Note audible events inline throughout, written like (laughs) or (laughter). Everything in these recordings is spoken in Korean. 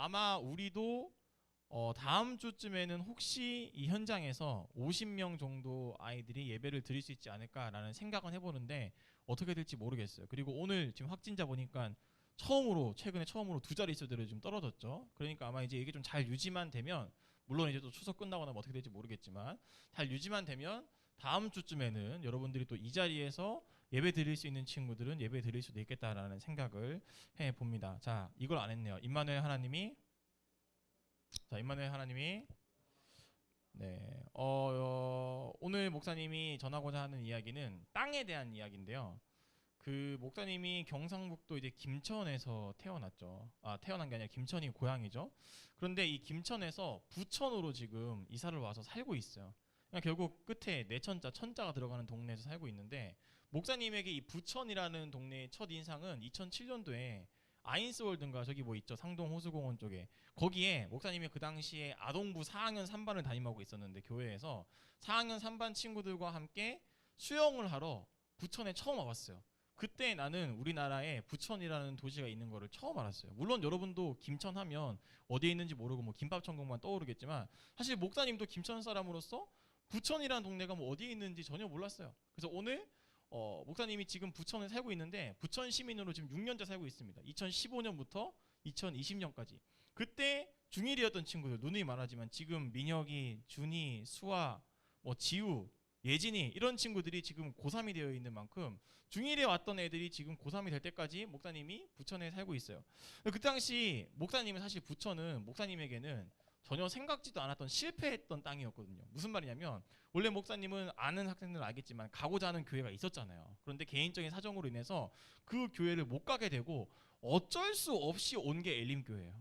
아마 우리도 어, 다음 주쯤에는 혹시 이 현장에서 50명 정도 아이들이 예배를 드릴 수 있지 않을까라는 생각은 해보는데 어떻게 될지 모르겠어요. 그리고 오늘 지금 확진자 보니까 처음으로 최근에 처음으로 두 자릿수들을 좀 떨어졌죠. 그러니까 아마 이제 이게 좀 잘 유지만 되면 물론 이제 또 추석 끝나거나 뭐 어떻게 될지 모르겠지만 잘 유지만 되면 다음 주쯤에는 여러분들이 또 이 자리에서 예배 드릴 수 있는 친구들은 예배 드릴 수도 있겠다라는 생각을 해 봅니다. 자, 이걸 안 했네요. 임마누엘 하나님이 자, 임마누엘 하나님이 네. 어, 어, 오늘 목사님이 전하고자 하는 이야기는 땅에 대한 이야기인데요. 그 목사님이 경상북도 이제 김천에서 태어났죠. 아, 태어난 게 아니라 김천이 고향이죠. 그런데 이 김천에서 부천으로 지금 이사를 와서 살고 있어요. 그러니까 결국 끝에 내천자 천자가 들어가는 동네에서 살고 있는데 목사님에게 이 부천이라는 동네의 첫 인상은 2007년도에 아인스월드인가 저기 뭐 있죠 상동 호수공원 쪽에 거기에 목사님이 그 당시에 아동부 4학년 3반을 담임하고 있었는데 교회에서 4학년 3반 친구들과 함께 수영을 하러 부천에 처음 와봤어요. 그때 나는 우리나라에 부천이라는 도시가 있는 거를 처음 알았어요. 물론 여러분도 김천 하면 어디에 있는지 모르고 뭐 김밥 천국만 떠오르겠지만 사실 목사님도 김천 사람으로서 부천이라는 동네가 뭐 어디에 있는지 전혀 몰랐어요. 그래서 오늘 어, 목사님이 지금 부천에 살고 있는데 부천 시민으로 지금 6년째 살고 있습니다. 2015년부터 2020년까지. 그때 중1이었던 친구들 누누이 말하지만 지금 민혁이, 준이, 수아, 뭐 지우, 예진이 이런 친구들이 지금 고3이 되어 있는 만큼 중1에 왔던 애들이 지금 고3이 될 때까지 목사님이 부천에 살고 있어요. 그 당시 목사님은 사실 부천은 목사님에게는 전혀 생각지도 않았던 실패했던 땅이었거든요. 무슨 말이냐면 원래 목사님은 아는 학생들은 알겠지만 가고자 하는 교회가 있었잖아요. 그런데 개인적인 사정으로 인해서 그 교회를 못 가게 되고 어쩔 수 없이 온 게 엘림 교회예요.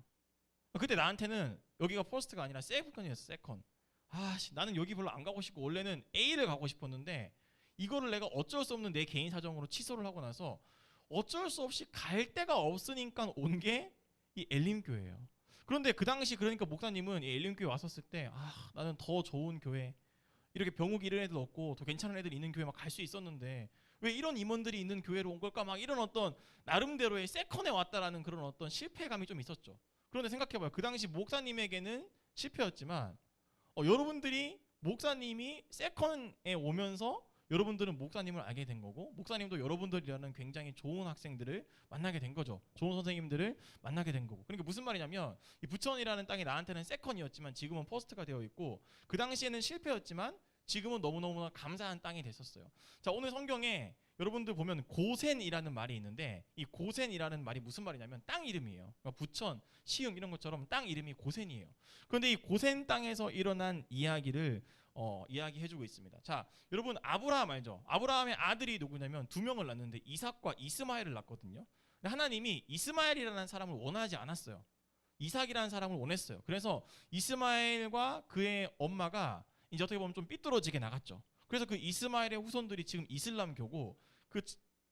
그때 나한테는 여기가 퍼스트가 아니라 세컨이었어. 세컨. 아씨 나는 여기 별로 안 가고 싶고 원래는 A를 가고 싶었는데 이거를 내가 어쩔 수 없는 내 개인 사정으로 취소를 하고 나서 어쩔 수 없이 갈 데가 없으니까 온 게 이 엘림 교회예요. 그런데 그 당시 그러니까 목사님은 이 엘림 교회 왔었을 때 아 나는 더 좋은 교회 이렇게 병욱 이런 애들 없고 더 괜찮은 애들 있는 교회 막 갈 수 있었는데 왜 이런 임원들이 있는 교회로 온 걸까 막 이런 어떤 나름대로의 세컨에 왔다라는 그런 어떤 실패감이 좀 있었죠. 그런데 생각해봐요. 그 당시 목사님에게는 실패였지만 어, 여러분들이 목사님이 세컨에 오면서 여러분들은 목사님을 알게 된 거고 목사님도 여러분들이라는 굉장히 좋은 학생들을 만나게 된 거죠. 좋은 선생님들을 만나게 된 거고. 그러니까 무슨 말이냐면 이 부천이라는 땅이 나한테는 세컨이었지만 지금은 퍼스트가 되어 있고 그 당시에는 실패였지만 지금은 너무너무나 감사한 땅이 됐었어요. 자, 오늘 성경에 여러분들 보면 고센이라는 말이 있는데 이 고센이라는 말이 무슨 말이냐면 땅 이름이에요. 그러니까 부천, 시흥 이런 것처럼 땅 이름이 고센이에요. 그런데 이 고센 땅에서 일어난 이야기를 어, 이야기해주고 있습니다. 자, 여러분 아브라함 알죠? 아브라함의 아들이 누구냐면 두 명을 낳는데 이삭과 이스마엘을 낳거든요. 하나님이 이스마엘이라는 사람을 원하지 않았어요. 이삭이라는 사람을 원했어요. 그래서 이스마엘과 그의 엄마가 이제 어떻게 보면 좀 삐뚤어지게 나갔죠. 그래서 그 이스마엘의 후손들이 지금 이슬람교고 그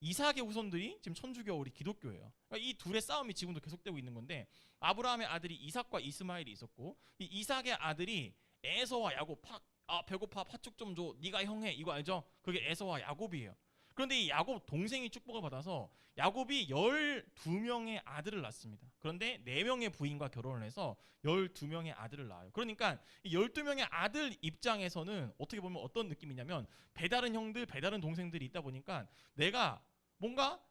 이삭의 후손들이 지금 천주교 우리 기독교예요. 그러니까 이 둘의 싸움이 지금도 계속되고 있는 건데 아브라함의 아들이 이삭과 이스마엘이 있었고 이 이삭의 아들이 에서와 야곱 파, 아 배고파 팥죽 좀 줘. 네가 형해. 이거 알죠? 그게 에서와 야곱이에요. 그런데 이 야곱 동생이 축복을 받아서 야곱이 12명의 아들을 낳습니다. 그런데 4명의 부인과 결혼을 해서 12명의 아들을 낳아요. 그러니까 이 12명의 아들 입장에서는 어떻게 보면 어떤 느낌이냐면 배다른 형들, 배다른 동생들이 있다 보니까 내가 뭔가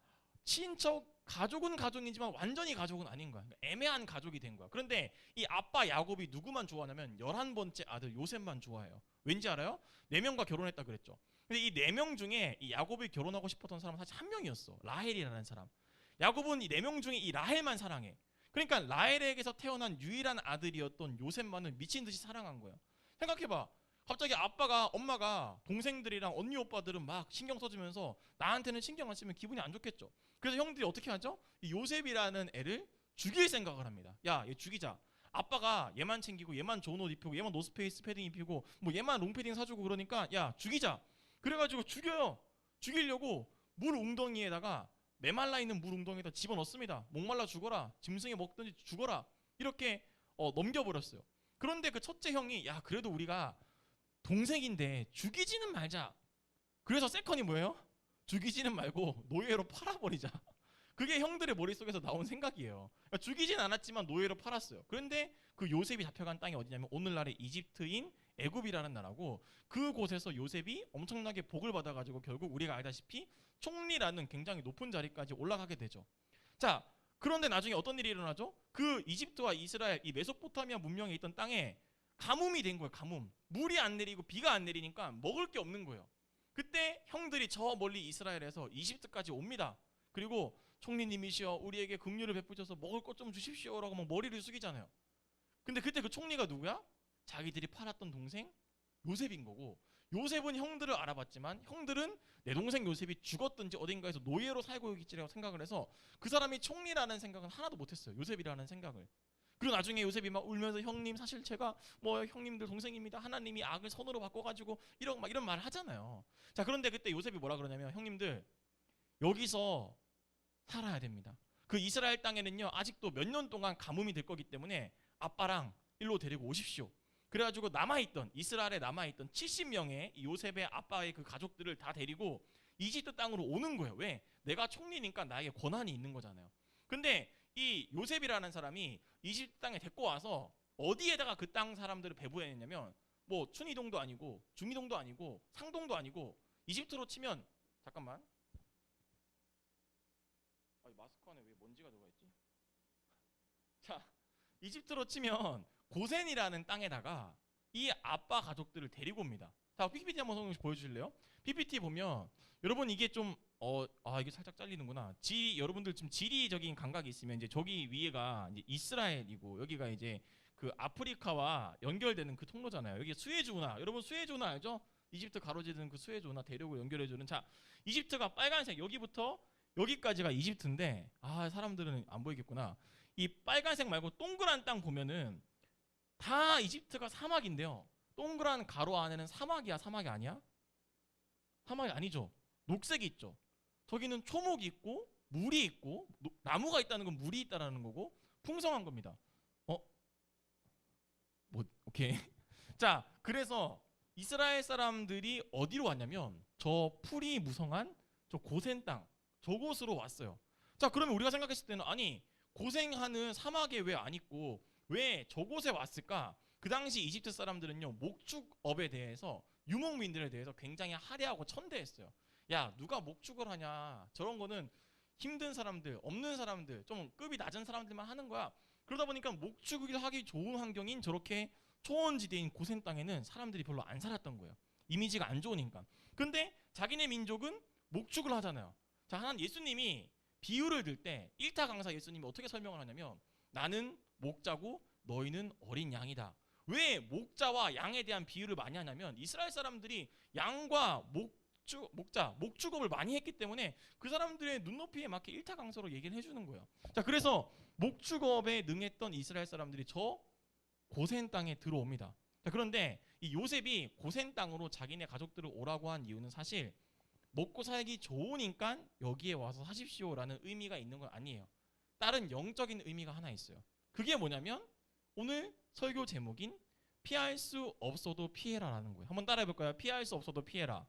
친척 가족은 가족이지만 완전히 가족은 아닌 거야. 그러니까 애매한 가족이 된 거야. 그런데 이 아빠 야곱이 누구만 좋아하냐면 11번째 아들 요셉만 좋아해요. 왠지 알아요? 네 명과 결혼했다 그랬죠. 근데 이 네 명 중에 이 야곱이 결혼하고 싶었던 사람은 사실 한 명이었어. 라헬이라는 사람. 야곱은 이 네 명 중에 이 라헬만 사랑해. 그러니까 라헬에게서 태어난 유일한 아들이었던 요셉만은 미친 듯이 사랑한 거예요. 생각해봐. 갑자기 아빠가 엄마가 동생들이랑 언니 오빠들은 막 신경 써주면서 나한테는 신경 안 쓰면 기분이 안 좋겠죠. 그래서 형들이 어떻게 하죠? 이 요셉이라는 애를 죽일 생각을 합니다. 야, 얘 죽이자. 아빠가 얘만 챙기고 얘만 좋은 옷 입히고 얘만 노스페이스 패딩 입히고 뭐 얘만 롱패딩 사주고 그러니까 야 죽이자. 그래가지고 죽여요. 죽이려고 물 웅덩이에다가 메말라 있는 물 웅덩이에다 집어 넣습니다. 목말라 죽어라. 짐승이 먹든지 죽어라. 이렇게 어, 넘겨버렸어요. 그런데 그 첫째 형이 야 그래도 우리가 동생인데 죽이지는 말자. 그래서 세컨이 뭐예요? 죽이지는 말고 노예로 팔아버리자. 그게 형들의 머릿속에서 나온 생각이에요. 그러니까 죽이진 않았지만 노예로 팔았어요. 그런데 그 요셉이 잡혀간 땅이 어디냐면 오늘날의 이집트인 애굽이라는 나라고 그곳에서 요셉이 엄청나게 복을 받아가지고 결국 우리가 알다시피 총리라는 굉장히 높은 자리까지 올라가게 되죠. 자, 그런데 나중에 어떤 일이 일어나죠? 그 이집트와 이스라엘 이 메소포타미아 문명에 있던 땅에 가뭄이 된 거예요. 가뭄. 물이 안 내리고 비가 안 내리니까 먹을 게 없는 거예요. 그때 형들이 저 멀리 이스라엘에서 이집트까지 옵니다. 그리고 총리님이시여 우리에게 긍휼을 베푸셔서 먹을 것 좀 주십시오라고 막 머리를 숙이잖아요. 근데 그때 그 총리가 누구야? 자기들이 팔았던 동생 요셉인 거고 요셉은 형들을 알아봤지만 형들은 내 동생 요셉이 죽었든지 어딘가에서 노예로 살고 있겠지라고 생각을 해서 그 사람이 총리라는 생각은 하나도 못했어요. 요셉이라는 생각을. 그리고 나중에 요셉이 막 울면서 형님 사실 제가 뭐 형님들 동생입니다. 하나님이 악을 선으로 바꿔가지고 이런 막 이런 말을 하잖아요. 자 그런데 그때 요셉이 뭐라 그러냐면 형님들 여기서 살아야 됩니다. 그 이스라엘 땅에는요 아직도 몇 년 동안 가뭄이 될 거기 때문에 아빠랑 일로 데리고 오십시오. 그래가지고 남아있던 이스라엘에 남아있던 70명의 요셉의 아빠의 그 가족들을 다 데리고 이집트 땅으로 오는 거예요. 왜? 내가 총리니까 나에게 권한이 있는 거잖아요. 근데 이 요셉이라는 사람이 이집트 땅에 데리고 와서 어디에다가 그 땅 사람들을 배부했냐면 뭐 춘이동도 아니고 중이동도 아니고 상동도 아니고 이집트로 치면 잠깐만 아, 이 마스크 안에 왜 먼지가 들어가 있지? (laughs) 자 이집트로 치면 고센이라는 땅에다가 이 아빠 가족들을 데리고 옵니다. 자 PPT 한번 보여주실래요? PPT 보면 여러분 이게 좀 어 아 이게 살짝 잘리는구나. 지 여러분들 좀 지리적인 감각이 있으면 이제 저기 위에가 이제 이스라엘이고 여기가 이제 그 아프리카와 연결되는 그 통로잖아요. 여기 스웨즈 운하. 여러분 스웨즈 운하 알죠? 이집트 가로지르는 그 스웨즈 운하 대륙을 연결해 주는 자 이집트가 빨간색 여기부터 여기까지가 이집트인데 아 사람들은 안 보이겠구나. 이 빨간색 말고 동그란 땅 보면은 다 이집트가 사막인데요. 동그란 가로 안에는 사막이야, 사막이 아니야? 사막이 아니죠. 녹색이 있죠. 저기는 초목이 있고 물이 있고 노- 나무가 있다는 건 물이 있다라는 거고 풍성한 겁니다. 어? 뭐 오케이. (laughs) 자, 그래서 이스라엘 사람들이 어디로 왔냐면 저 풀이 무성한 저 고센 땅 저곳으로 왔어요. 자, 그러면 우리가 생각했을 때는 아니 고생하는 사막에 왜 안 있고 왜 저곳에 왔을까? 그 당시 이집트 사람들은요 목축업에 대해서 유목민들에 대해서 굉장히 하대하고 천대했어요. 야 누가 목축을 하냐? 저런 거는 힘든 사람들, 없는 사람들, 좀 급이 낮은 사람들만 하는 거야. 그러다 보니까 목축을 하기 좋은 환경인 저렇게 초원지대인 고센 땅에는 사람들이 별로 안 살았던 거예요. 이미지가 안 좋으니까. 근데 자기네 민족은 목축을 하잖아요. 자, 하나님 예수님이 비유를 들때 일타 강사 예수님이 어떻게 설명을 하냐면 나는 목자고 너희는 어린 양이다. 왜 목자와 양에 대한 비유를 많이 하냐면 이스라엘 사람들이 양과 목 주 목자 목축업을 많이 했기 때문에 그 사람들의 눈높이에 맞게 일타 강사로 얘기를 해주는 거예요. 자 그래서 목축업에 능했던 이스라엘 사람들이 저 고센 땅에 들어옵니다. 자 그런데 이 요셉이 고센 땅으로 자기네 가족들을 오라고 한 이유는 사실 먹고 살기 좋으니까 여기에 와서 사십시오라는 의미가 있는 건 아니에요. 다른 영적인 의미가 하나 있어요. 그게 뭐냐면 오늘 설교 제목인 피할 수 없어도 피해라라는 거예요. 한번 따라해 볼까요? 피할 수 없어도 피해라.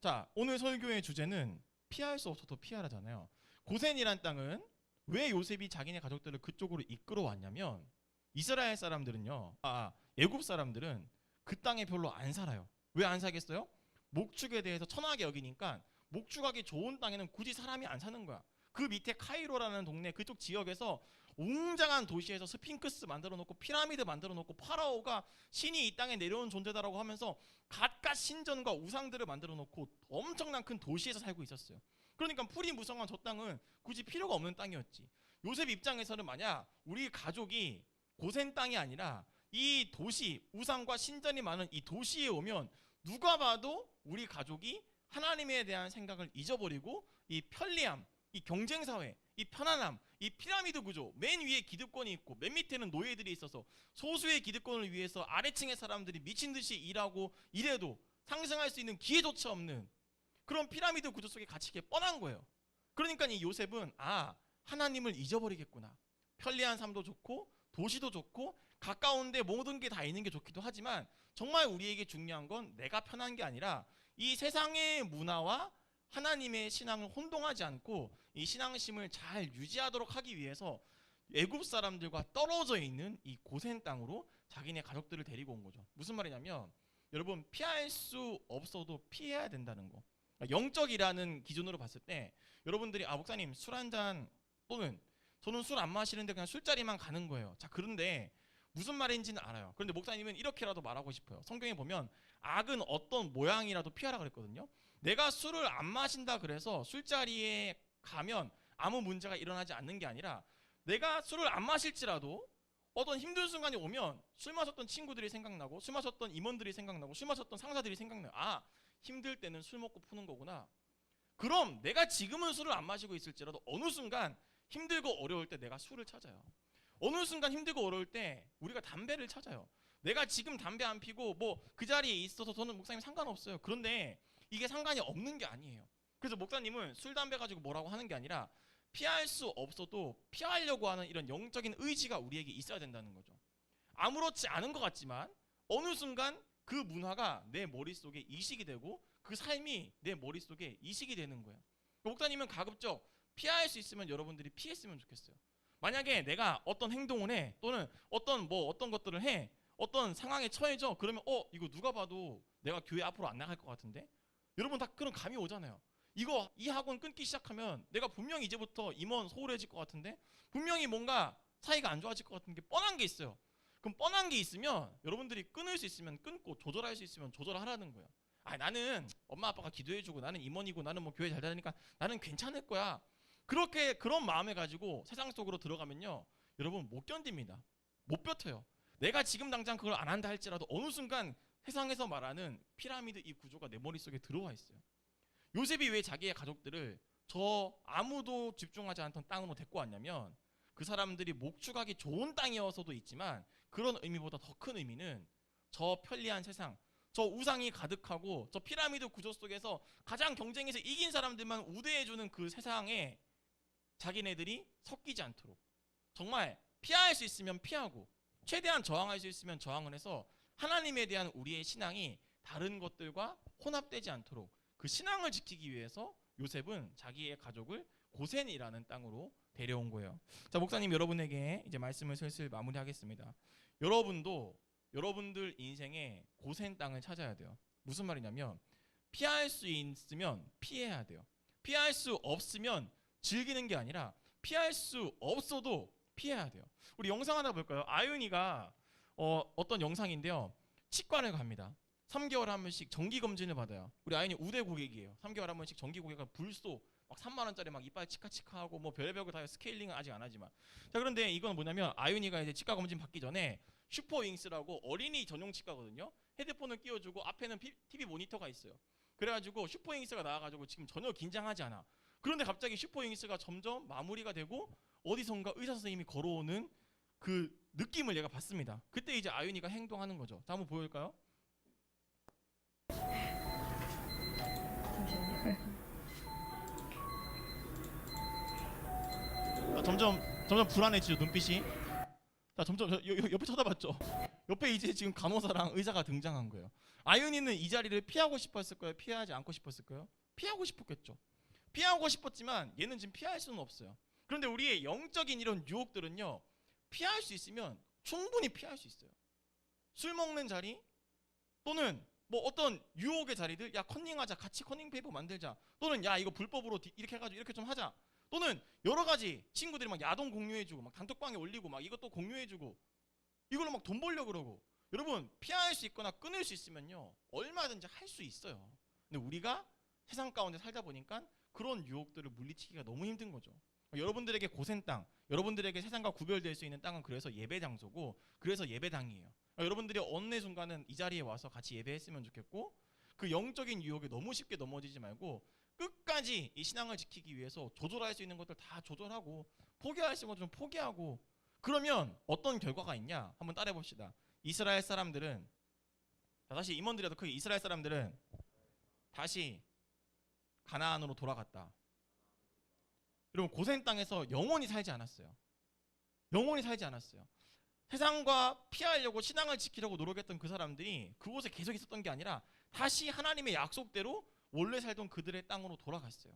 자, 오늘 설교의 주제는 피할 수 없어도 피하라잖아요. 고센이란 땅은 왜 요셉이 자기네 가족들을 그쪽으로 이끌어 왔냐면 이스라엘 사람들은요. 아, 애굽 사람들은 그 땅에 별로 안 살아요. 왜안 살겠어요? 목축에 대해서 천하게 여기니까 목축하기 좋은 땅에는 굳이 사람이 안 사는 거야. 그 밑에 카이로라는 동네 그쪽 지역에서 웅장한 도시에서 스핑크스 만들어 놓고 피라미드 만들어 놓고 파라오가 신이 이 땅에 내려온 존재다라고 하면서 갖가 신전과 우상들을 만들어 놓고 엄청난 큰 도시에서 살고 있었어요. 그러니까 풀이 무성한 저 땅은 굳이 필요가 없는 땅이었지. 요셉 입장에서는 만약 우리 가족이 고센 땅이 아니라 이 도시 우상과 신전이 많은 이 도시에 오면 누가 봐도 우리 가족이 하나님에 대한 생각을 잊어버리고 이 편리함, 이 경쟁 사회, 이 편안함, 이 피라미드 구조 맨 위에 기득권이 있고 맨 밑에는 노예들이 있어서 소수의 기득권을 위해서 아래층의 사람들이 미친 듯이 일하고 일해도 상승할 수 있는 기회조차 없는 그런 피라미드 구조 속에 갇히게 뻔한 거예요. 그러니까 이 요셉은 아 하나님을 잊어버리겠구나. 편리한 삶도 좋고 도시도 좋고 가까운데 모든 게 다 있는 게 좋기도 하지만 정말 우리에게 중요한 건 내가 편한 게 아니라 이 세상의 문화와 하나님의 신앙을 혼동하지 않고 이 신앙심을 잘 유지하도록 하기 위해서 애굽 사람들과 떨어져 있는 이 고센 땅으로 자기네 가족들을 데리고 온 거죠. 무슨 말이냐면 여러분 피할 수 없어도 피해야 된다는 거. 그러니까 영적이라는 기준으로 봤을 때 여러분들이 아 목사님 술 한 잔 또는 저는 술 안 마시는데 그냥 술자리만 가는 거예요. 자 그런데 무슨 말인지는 알아요. 그런데 목사님은 이렇게라도 말하고 싶어요. 성경에 보면 악은 어떤 모양이라도 피하라 그랬거든요. 내가 술을 안 마신다 그래서 술자리에 가면 아무 문제가 일어나지 않는 게 아니라 내가 술을 안 마실지라도 어떤 힘든 순간이 오면 술 마셨던 친구들이 생각나고 술 마셨던 임원들이 생각나고 술 마셨던 상사들이 생각나요. 아 힘들 때는 술 먹고 푸는 거구나. 그럼 내가 지금은 술을 안 마시고 있을지라도 어느 순간 힘들고 어려울 때 내가 술을 찾아요. 어느 순간 힘들고 어려울 때 우리가 담배를 찾아요. 내가 지금 담배 안 피고 뭐 그 자리에 있어서 저는 목사님 상관없어요. 그런데 이게 상관이 없는 게 아니에요. 그래서 목사님은 술 담배 가지고 뭐라고 하는 게 아니라 피할 수 없어도 피하려고 하는 이런 영적인 의지가 우리에게 있어야 된다는 거죠. 아무렇지 않은 것 같지만 어느 순간 그 문화가 내 머릿속에 이식이 되고 그 삶이 내 머릿속에 이식이 되는 거예요. 목사님은 가급적 피할 수 있으면 여러분들이 피했으면 좋겠어요. 만약에 내가 어떤 행동을 해 또는 어떤 뭐 어떤 것들을 해 어떤 상황에 처해져 그러면 어 이거 누가 봐도 내가 교회 앞으로 안 나갈 것 같은데 여러분 다 그런 감이 오잖아요. 이거 이 학원 끊기 시작하면 내가 분명히 이제부터 임원 소홀해질 것 같은데 분명히 뭔가 사이가 안 좋아질 것 같은 게 뻔한 게 있어요. 그럼 뻔한 게 있으면 여러분들이 끊을 수 있으면 끊고 조절할 수 있으면 조절하라는 거예요. 아 나는 엄마 아빠가 기도해주고 나는 임원이고 나는 뭐 교회 잘 다니니까 나는 괜찮을 거야. 그렇게 그런 마음을 가지고 세상 속으로 들어가면요 여러분 못 견딥니다. 못 버텨요. 내가 지금 당장 그걸 안 한다 할지라도 어느 순간 세상에서 말하는 피라미드 이 구조가 내 머릿속에 들어와 있어요. 요셉이 왜 자기의 가족들을 저 아무도 집중하지 않던 땅으로 데리고 왔냐면 그 사람들이 목축하기 좋은 땅이어서도 있지만 그런 의미보다 더 큰 의미는 저 편리한 세상, 저 우상이 가득하고 저 피라미드 구조 속에서 가장 경쟁에서 이긴 사람들만 우대해주는 그 세상에 자기네들이 섞이지 않도록 정말 피할 수 있으면 피하고 최대한 저항할 수 있으면 저항을 해서 하나님에 대한 우리의 신앙이 다른 것들과 혼합되지 않도록 그 신앙을 지키기 위해서 요셉은 자기의 가족을 고센이라는 땅으로 데려온 거예요. 자, 목사님 여러분에게 이제 말씀을 슬슬 마무리하겠습니다. 여러분도 여러분들 인생에 고센 땅을 찾아야 돼요. 무슨 말이냐면 피할 수 있으면 피해야 돼요. 피할 수 없으면 즐기는 게 아니라 피할 수 없어도 피해야 돼요. 우리 영상 하나 볼까요? 아윤이가 어, 어떤 영상인데요. 치과를 갑니다. 3개월에 한 번씩 정기 검진을 받아요. 우리 아윤이 우대 고객이에요. 3개월에 한 번씩 정기 고객을 불소 막 3만 원짜리 막 이빨 치카치카하고 뭐 별의별 거다 스케일링은 아직 안 하지만 자 그런데 이건 뭐냐면 아윤이가 이제 치과 검진 받기 전에 슈퍼윙스라고 어린이 전용 치과거든요. 헤드폰을 끼워주고 앞에는 피, TV 모니터가 있어요. 그래가지고 슈퍼윙스가 나와가지고 지금 전혀 긴장하지 않아. 그런데 갑자기 슈퍼윙스가 점점 마무리가 되고 어디선가 의사 선생님이 걸어오는 그 느낌을 얘가 받습니다. 그때 이제 아윤이가 행동하는 거죠. 자 한번 보여줄까요? 아, 점점 점점 불안해지죠 눈빛이. 자 점점 저, 여- 여- 옆에 쳐다봤죠. 옆에 이제 지금 간호사랑 의사가 등장한 거예요. 아윤이는 이 자리를 피하고 싶었을 거예요. 피하지 않고 싶었을 거예요. 피하고 싶었겠죠. 피하고 싶었지만 얘는 지금 피할 수는 없어요. 그런데 우리의 영적인 이런 유혹들은요 피할 수 있으면 충분히 피할 수 있어요. 술 먹는 자리 또는 뭐 어떤 유혹의 자리들 야 컨닝하자 같이 컨닝 페이퍼 만들자 또는 야 이거 불법으로 디- 이렇게 해가지고 이렇게 좀 하자 또는 여러 가지 친구들이 막 야동 공유해주고 막 단톡방에 올리고 막 이것도 공유해주고 이걸로 막 돈 벌려 그러고 여러분 피할 수 있거나 끊을 수 있으면요 얼마든지 할 수 있어요. 근데 우리가 세상 가운데 살다 보니까 그런 유혹들을 물리치기가 너무 힘든 거죠. 여러분들에게 고센 땅, 여러분들에게 세상과 구별될 수 있는 땅은 그래서 예배 장소고 그래서 예배당이에요. 여러분들이 어느 순간은 이 자리에 와서 같이 예배했으면 좋겠고 그 영적인 유혹에 너무 쉽게 넘어지지 말고 끝까지 이 신앙을 지키기 위해서 조절할 수 있는 것들 다 조절하고 포기할 수 있는 것좀 포기하고 그러면 어떤 결과가 있냐? 한번 따라해 봅시다. 이스라엘 사람들은 자, 다시 임원들이라도 그 이스라엘 사람들은 다시 가나안으로 돌아갔다. 여러분 고센 땅에서 영원히 살지 않았어요. 영원히 살지 않았어요. 세상과 피하려고 신앙을 지키려고 노력했던 그 사람들이 그곳에 계속 있었던 게 아니라 다시 하나님의 약속대로 원래 살던 그들의 땅으로 돌아갔어요.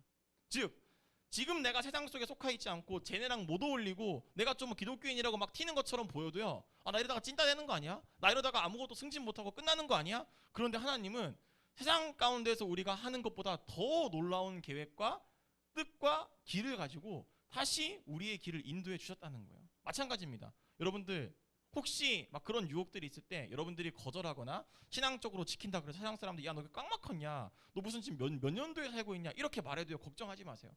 즉 지금 내가 세상 속에 속하 있지 않고 쟤네랑 못 어울리고 내가 좀 기독교인이라고 막 튀는 것처럼 보여도요. 아 나 이러다가 찐따 되는 거 아니야? 나 이러다가 아무것도 승진 못하고 끝나는 거 아니야? 그런데 하나님은 세상 가운데서 우리가 하는 것보다 더 놀라운 계획과 뜻과 길을 가지고 다시 우리의 길을 인도해 주셨다는 거예요. 마찬가지입니다. 여러분들 혹시 막 그런 유혹들이 있을 때 여러분들이 거절하거나 신앙적으로 지킨다 그래서 세상 사람들이 야너 깡막컸냐? 너 무슨 지금 몇, 몇 년도에 살고 있냐? 이렇게 말해도요. 걱정하지 마세요.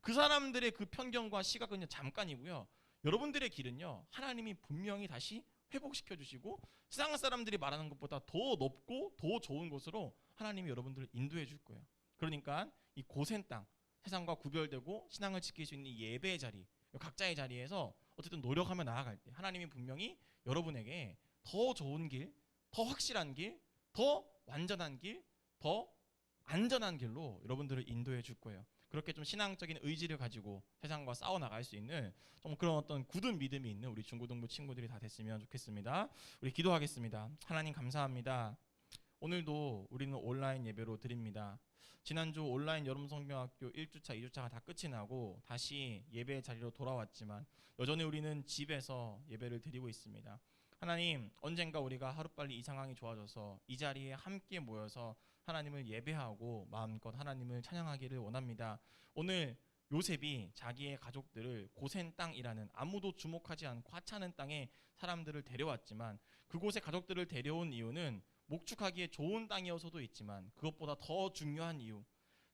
그 사람들의 그 편견과 시각은요 잠깐이고요. 여러분들의 길은요 하나님이 분명히 다시 회복시켜 주시고 세상 사람들이 말하는 것보다 더 높고 더 좋은 곳으로 하나님이 여러분들을 인도해 줄 거예요. 그러니까 이 고센 땅 세상과 구별되고 신앙을 지킬 수 있는 이 예배의 자리 각자의 자리에서 어쨌든 노력하며 나아갈 때 하나님이 분명히 여러분에게 더 좋은 길, 더 확실한 길, 더 완전한 길, 더 안전한 길로 여러분들을 인도해 줄 거예요. 그렇게 좀 신앙적인 의지를 가지고 세상과 싸워 나갈 수 있는 좀 그런 어떤 굳은 믿음이 있는 우리 중고등부 친구들이 다 됐으면 좋겠습니다. 우리 기도하겠습니다. 하나님 감사합니다. 오늘도 우리는 온라인 예배로 드립니다. 지난주 온라인 여름 성경학교 1주차, 2주차가 다 끝이 나고 다시 예배 자리로 돌아왔지만 여전히 우리는 집에서 예배를 드리고 있습니다. 하나님, 언젠가 우리가 하루빨리 이 상황이 좋아져서 이 자리에 함께 모여서 하나님을 예배하고 마음껏 하나님을 찬양하기를 원합니다. 오늘 요셉이 자기의 가족들을 고센 땅이라는 아무도 주목하지 않고 하찮은 땅에 사람들을 데려왔지만 그곳에 가족들을 데려온 이유는 목축하기에 좋은 땅이어서도 있지만 그것보다 더 중요한 이유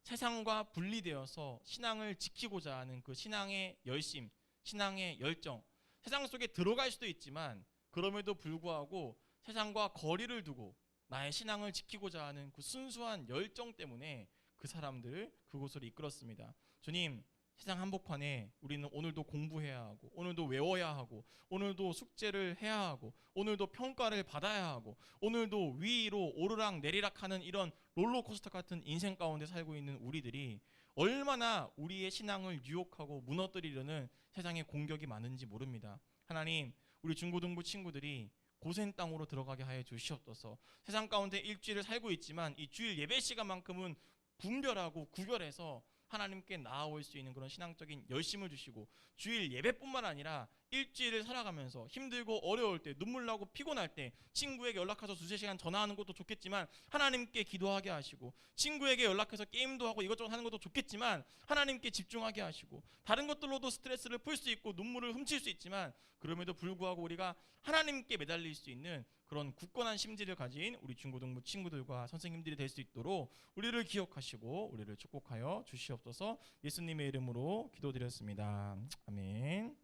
세상과 분리되어서 신앙을 지키고자 하는 그 신앙의 열심, 신앙의 열정 세상 속에 들어갈 수도 있지만 그럼에도 불구하고 세상과 거리를 두고 나의 신앙을 지키고자 하는 그 순수한 열정 때문에 그 사람들을 그곳으로 이끌었습니다. 주님, 세상 한복판에 우리는 오늘도 공부해야 하고 오늘도 외워야 하고 오늘도 숙제를 해야 하고 오늘도 평가를 받아야 하고 오늘도 위로 오르락 내리락 하는 이런 롤러코스터 같은 인생 가운데 살고 있는 우리들이 얼마나 우리의 신앙을 유혹하고 무너뜨리려는 세상의 공격이 많은지 모릅니다. 하나님, 우리 중고등부 친구들이 고센 땅으로 들어가게 하여 주시옵소서. 세상 가운데 일주일을 살고 있지만 이 주일 예배 시간만큼은 분별하고 구별해서 하나님께 나아올 수 있는 그런 신앙적인 열심을 주시고 주일 예배뿐만 아니라 일주일을 살아가면서 힘들고 어려울 때 눈물 나고 피곤할 때 친구에게 연락해서 두세 시간 전화하는 것도 좋겠지만 하나님께 기도하게 하시고 친구에게 연락해서 게임도 하고 이것저것 하는 것도 좋겠지만 하나님께 집중하게 하시고 다른 것들로도 스트레스를 풀 수 있고 눈물을 훔칠 수 있지만 그럼에도 불구하고 우리가 하나님께 매달릴 수 있는 그런 굳건한 심지를 가진 우리 중고등부 친구들과 선생님들이 될 수 있도록 우리를 기억하시고 우리를 축복하여 주시옵소서 예수님의 이름으로 기도드렸습니다. 아멘.